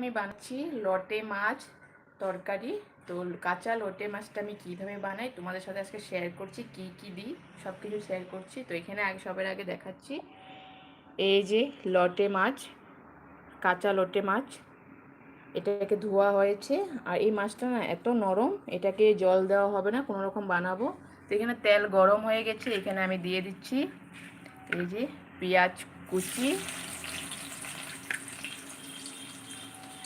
আমি বানাচ্ছি লটে মাছ তরকারি। তো কাঁচা লটে মাছটা আমি কীভাবে বানাই তোমাদের সাথে আজকে শেয়ার করছি, কি কি দিই সব কিছু শেয়ার করছি। তো এখানে আগে সবার আগে দেখাচ্ছি। এই যে লটে মাছ, কাঁচা লটে মাছ, এটাকে ধোয়া হয়েছে। আর এই মাছটা না এত নরম, এটাকে জল দেওয়া হবে না, কোনো রকম বানাবো। তো এখানে তেল গরম হয়ে গেছে, এখানে আমি দিয়ে দিচ্ছি। এই যে পেঁয়াজ কুচি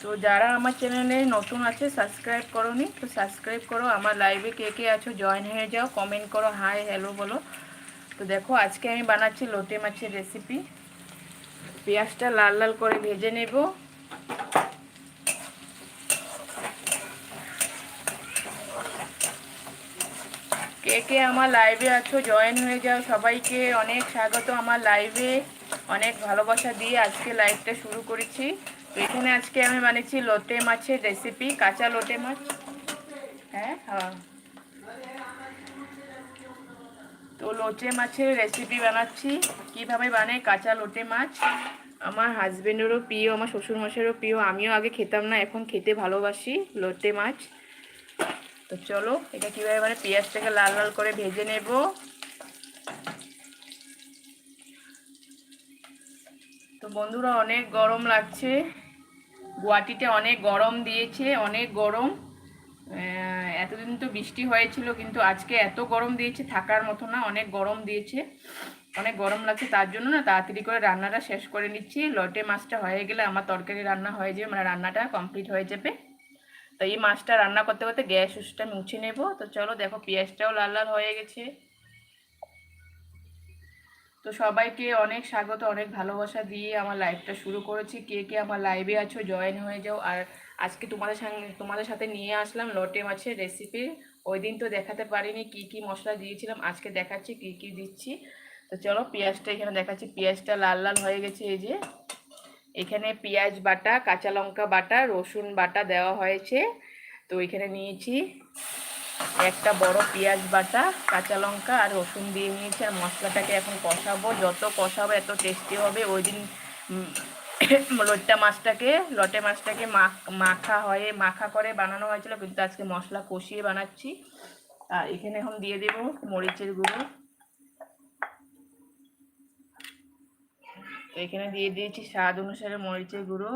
তো যারা আমার চ্যানেলে নতুন আছে সাবস্ক্রাইব করোনি, তো সাবস্ক্রাইব করো। আমার লাইভে কে কে আছো জয়েন হয়ে যাও কমেন্ট করো হাই হ্যালো বলো। তো দেখো, আজকে আমি বানাচ্ছি লোটে মাছের রেসিপি পেঁয়াজটা লাল লাল করে ভেজে নেব। কে কে আমার লাইভে আছো জয়েন হয়ে যাও। সবাইকে অনেক স্বাগত আমার লাইভে অনেক ভালোবাসা দিয়ে আজকে লাইভটা শুরু করেছি। এখানে আজকে আমি বানিয়েছি লোটে মাছের রেসিপি কাঁচা লোটে মাছ। হ্যাঁ হ্যাঁ। তো লোটে মাছের রেসিপি বানাচ্ছি। কীভাবে বানাই কাঁচা লোটে মাছ? আমার হাজবেন্ডেরও প্রিয়, আমার শ্বশুরমশাইয়েরও প্রিয়। আমিও আগে খেতাম না, এখন খেতে ভালোবাসি লোটে মাছ। তো চলো, এটা কীভাবে মানে পেঁয়াজটাকে লাল লাল করে ভেজে নেব। তো বন্ধুরা, অনেক গরম লাগছে। গুয়াহাটিতে অনেক গরম দিয়েছে, অনেক গরম। এতদিন তো বৃষ্টি হয়েছিল, কিন্তু আজকে এত গরম দিয়েছে, থাকার মতো না, অনেক গরম দিয়েছে। অনেক গরম লাগছে, তার জন্য না তাড়াতাড়ি করে রান্নাটা শেষ করে নিচ্ছি। লটে মাছটা হয়ে গেলে আমার তরকারি রান্না হয়ে যাবে মানে রান্নাটা কমপ্লিট হয়ে যাবে। তো এই মাছটা রান্না করতে করতে গ্যাস উসটা মুছে নেব। তো চলো দেখো, পেঁয়াজটাও লাল লাল হয়ে গেছে। তো সবাইকে অনেক স্বাগত, অনেক ভালোবাসা দিয়ে আমার লাইভটা শুরু করেছি। কে কে আমার লাইভে আছো জয়েন হয়ে যাও। আর আজকে তোমাদের সঙ্গে তোমাদের সাথে নিয়ে আসলাম লটে মাছের রেসিপি ওই দিন তো দেখাতে পারিনি কি কি মশলা দিয়েছিলাম, আজকে দেখাচ্ছি কি কি দিচ্ছি। তো চলো পেঁয়াজটা এখানে দেখাচ্ছি। পেঁয়াজটা লাল লাল হয়ে গেছে এই যে। এখানে পেঁয়াজ বাটা, কাঁচা লঙ্কা বাটা, রসুন বাটা দেওয়া হয়েছে। তো এখানে নিয়েছি একটা বড় পেঁয়াজ বাটা, কাঁচা লঙ্কা আর রসুন দিয়ে নিয়েছি, আর মশলাটাকে এখন কষাবো। যত কষাবো, এত টেস্টি হবে। ওই দিন লট্টা মাছটাকে, লটে মাছটাকে মাখা হয়ে, মাখা করে বানানো হয়েছিল, কিন্তু আজকে মশলা কষিয়ে বানাচ্ছি। আর এখানে এখন দিয়ে দেবো মরিচের গুঁড়ো। এখানে দিয়ে দিয়েছি স্বাদ অনুসারে মরিচের গুঁড়ো।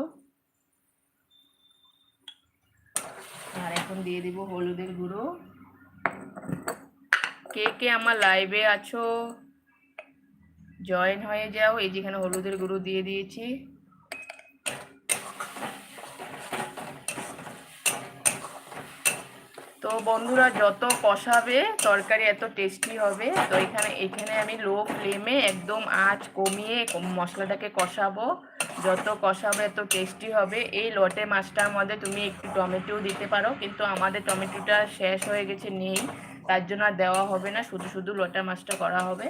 আর এখন দিয়ে দিব হলুদের গুঁড়ো। কে কে আমার লাইভে আছো? জয়েন হয়ে যাও, এই যেখানে হলুদের গুঁড়ো দিয়ে দিয়েছি। তো বন্ধুরা, যত কষাবে, তরকারি এত টেস্টি হবে। তো এখানে এখানে আমি লো ফ্লেমে একদম আঁচ কমিয়ে মশলাটাকে কষাবো। যত কষাবে, এত টেস্টি হবে। এই লটে মাছটার মধ্যে তুমি একটু টমেটো দিতে পারো, কিন্তু আমাদের টমেটোটা শেষ হয়ে গেছে, নেই। তার জন্য আর দেওয়া হবে না, শুধু শুধু লোটা মাছটা করা হবে।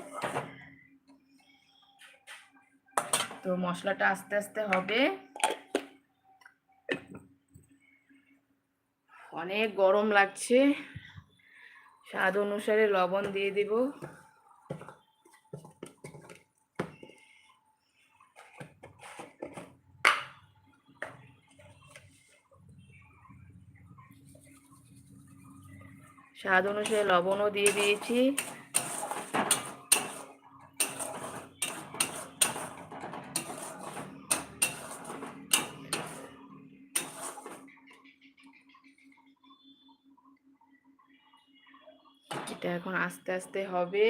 তো মশলাটা আস্তে আস্তে হবে। অনেক গরম লাগছে। স্বাদ অনুসারে লবণ দিয়ে দিব। স্বাদ অনুসারে লবণও দিয়ে দিয়েছি। এটা এখন আস্তে আস্তে হবে।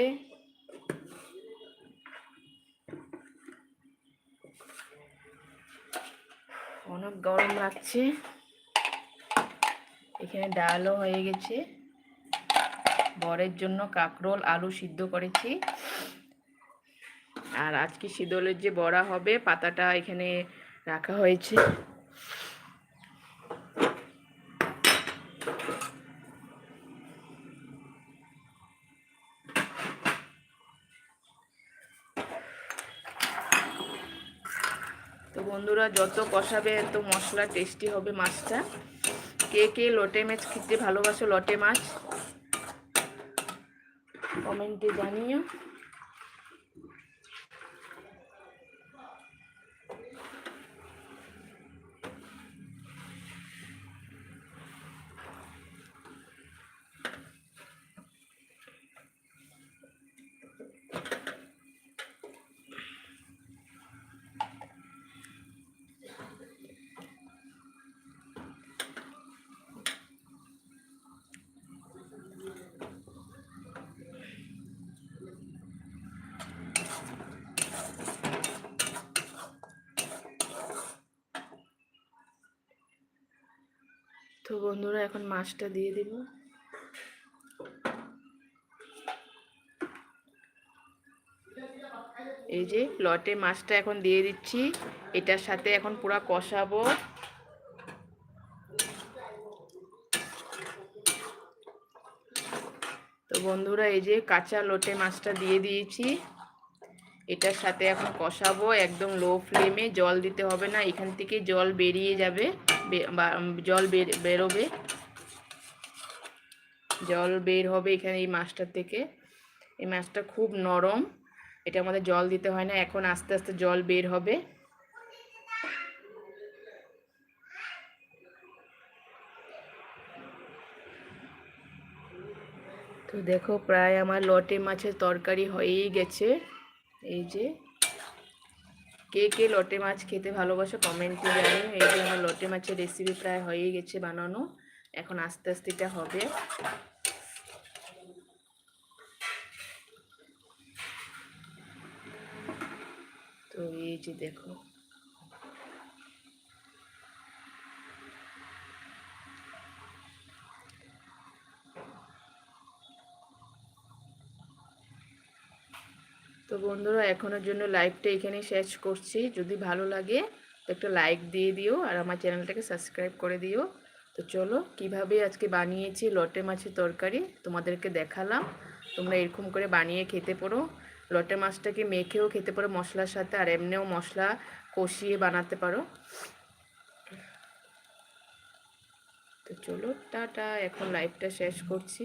অনেক গরম লাগছে। এখানে ডালও হয়ে গেছে। বরের জন্য কাকরোল আলু সিদ্ধ করেছি। আর আজকে শীতলের যে বড়া হবে, পাতাটা এখানে রাখা হয়েছে। তো বন্ধুরা, যত কষাবে, এত মশলা টেস্টি হবে মাছটা। কে কে লটে মাছ খেতে ভালোবাসো, লটে মাছ। কমেন্টে জানিও বন্ধুরা, এখন মাছটা দিয়ে দিব। এই যে লটে মাছটা এখন দিয়ে দিচ্ছি। এটার সাথে এখন পুরো কষাবো। তো বন্ধুরা, এই যে কাঁচা লটে মাছটা দিয়ে দিয়েছি। এটার সাথে এখন কষাবো একদম লো ফ্লেমে জল দিতে হবে না, এখান থেকে জল বেরিয়ে যাবে জল বের, বেরোবে। জল বের হবে এখানে এই মাছটার থেকে। এই মাছটা খুব নরম, এটা আমাদের জল দিতে হয় না, এখন আস্তে আস্তে জল বের হবে। তো দেখো, প্রায় আমার লটে মাছের তরকারি হয়েই গেছে। এই যে, কে কে লটে মাছ খেতে ভালোবাসো কমেন্টে জানিও। এই যে আমার লটে মাছের রেসিপি প্রায় হয়ে গেছে বানানো। এখন আস্তে আস্তে এটা হবে। তো এই যে দেখো। তো বন্ধুরা, এখনের জন্য লাইভটা এখানেই শেষ করছি। যদি ভালো লাগে, তো একটা লাইক দিয়ে দিও আর আমার চ্যানেলটাকে সাবস্ক্রাইব করে দিও। তো চলো, কীভাবে আজকে বানিয়েছি লটে মাছের তরকারি তোমাদেরকে দেখালাম। তোমরা এরকম করে বানিয়ে খেতে পারো। লটে মাছটাকে মেখেও খেতে পারো মশলার সাথে আর এমনিও মশলা কষিয়ে বানাতে পারো। তো চলো, টাটা, এখন লাইভটা শেষ করছি।